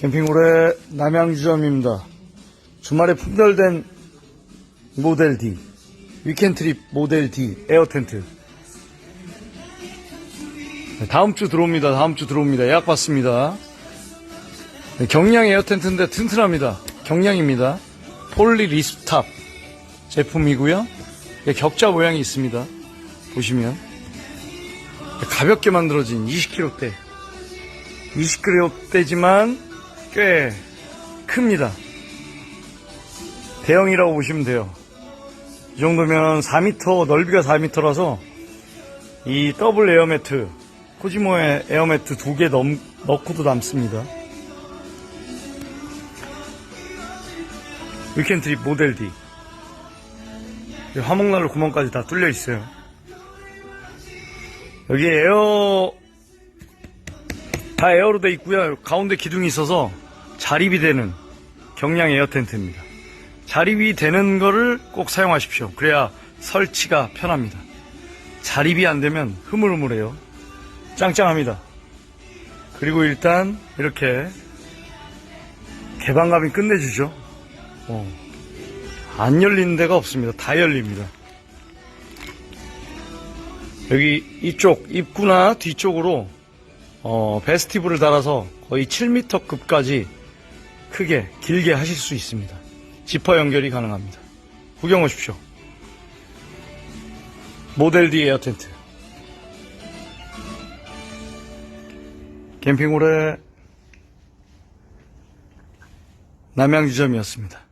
캠핑홀의 남양주점입니다. 주말에 품절된 모델 D, 위켄 트립 모델 D 에어 텐트. 네, 다음 주 들어옵니다. 다음 주 들어옵니다. 예약 받습니다. 네, 경량 에어 텐트인데 튼튼합니다. 경량입니다. 폴리 리스탑 제품이고요. 네, 격자 모양이 있습니다. 보시면 네, 가볍게 만들어진 20kg대 20kg대지만 꽤 큽니다. 대형이라고 보시면 돼요. 이 정도면 4m, 넓이가 4m라서 이 더블 에어매트, 코지모의 에어매트 두 개 넣고도 남습니다. 위켄 트립 모델 D. 이 화목난로 구멍까지 다 뚫려 있어요. 여기 에어 다 에어로 돼 있고요. 가운데 기둥이 있어서 자립이 되는 경량 에어 텐트입니다. 자립이 되는 거를 꼭 사용하십시오. 그래야 설치가 편합니다. 자립이 안 되면 흐물흐물해요. 짱짱합니다. 그리고 일단 이렇게 개방감이 끝내주죠. 어. 안 열리는 데가 없습니다. 다 열립니다. 여기 이쪽 입구나 뒤쪽으로 어, 베스티브를 달아서 거의 7m급까지 크게 길게 하실 수 있습니다. 지퍼 연결이 가능합니다. 구경 오십시오. 모델 D 에어 텐트. 캠핑홀의 남양주점이었습니다.